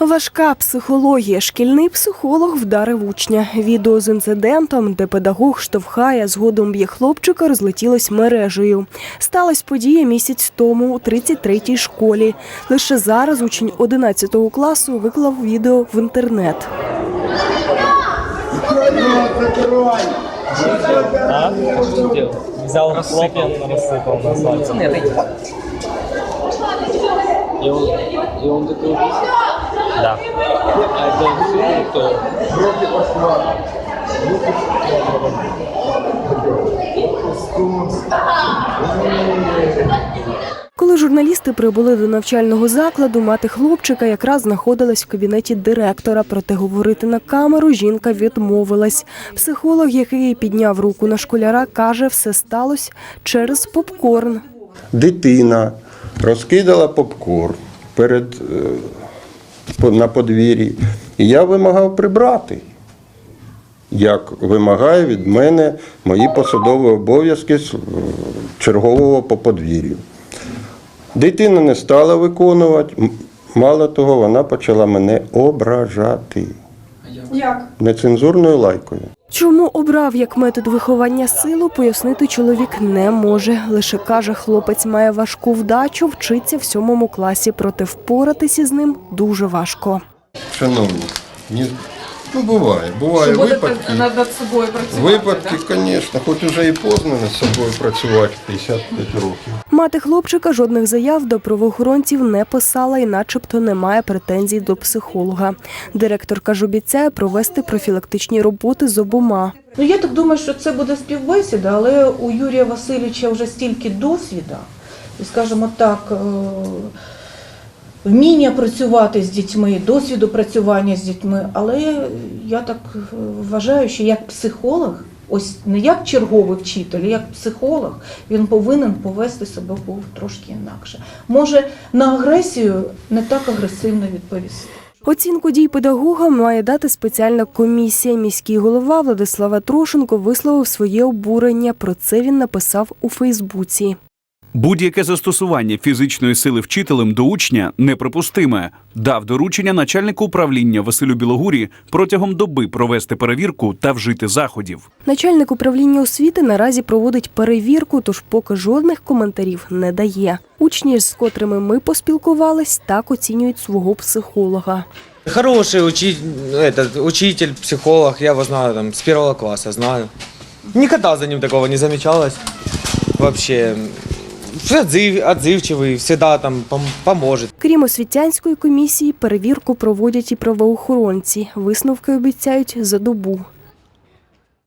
Важка психологія. Шкільний психолог вдарив учня. Відео з інцидентом, де педагог штовхає, згодом б'є хлопчика, розлетілось мережею. Сталась подія місяць тому у 33-й школі. Лише зараз учень 11 класу виклав відео в інтернет. А? Взял хлопья, рассыпал на асфальт. И он, и он такой убийца? Да. Коли журналісти прибули до навчального закладу, мати хлопчика якраз знаходилась в кабінеті директора. Проте говорити на камеру жінка відмовилась. Психолог, який підняв руку на школяра, каже, все сталося через попкорн. Дитина розкидала попкорн перед, е, на подвір'ї, і я вимагав прибрати. Як вимагає від мене мої посадові обов'язки е, чергового по подвір'ю. Дитина не стала виконувати, мало того, вона почала мене ображати. Як? Нецензурною лайкою. Чому обрав як метод виховання силу, пояснити чоловік не може. Лише каже, хлопець має важку вдачу, вчиться в сьомому класі, проте впоратися з ним дуже важко. Шановні, ні, ну буває, буває Що будете випадки. над, над собою працювати? Випадки, звісно, хоч уже і поздно над собою працювати 55 років. Мати хлопчика жодних заяв до правоохоронців не писала і начебто не має претензій до психолога. Директорка ж обіцяє провести профілактичні роботи з обома. Ну я так думаю, що це буде співбесіда, але у Юрія Васильовича вже стільки досвіда, і скажімо так, е, вміння працювати з дітьми, досвіду працювання з дітьми. Але я так вважаю, що як психолог, ось не як черговий вчитель, а як психолог, він повинен повести себе був трошки інакше. Може на агресію не так агресивно відповісти. Оцінку дій педагога має дати спеціальна комісія. Міський голова Владислава Трошенко висловив своє обурення. Про це він написав у Фейсбуці. Будь-яке застосування фізичної сили вчителем до учня неприпустиме. Дав доручення начальнику управління Василю Білогурі протягом доби провести перевірку та вжити заходів. Начальник управління освіти наразі проводить перевірку, тож поки жодних коментарів не дає. Учні, з котрими ми поспілкувались, так оцінюють свого психолога. Хороший учи- этот, учитель, психолог, я его знаю там с первого класса, знаю. Никогда за ним такого не замечалось. Вообще, отзыв, отзывчивый, всегда там пом- поможет. Крім освітянської комісії, перевірку проводять і правоохоронці. Висновки обіцяють за добу.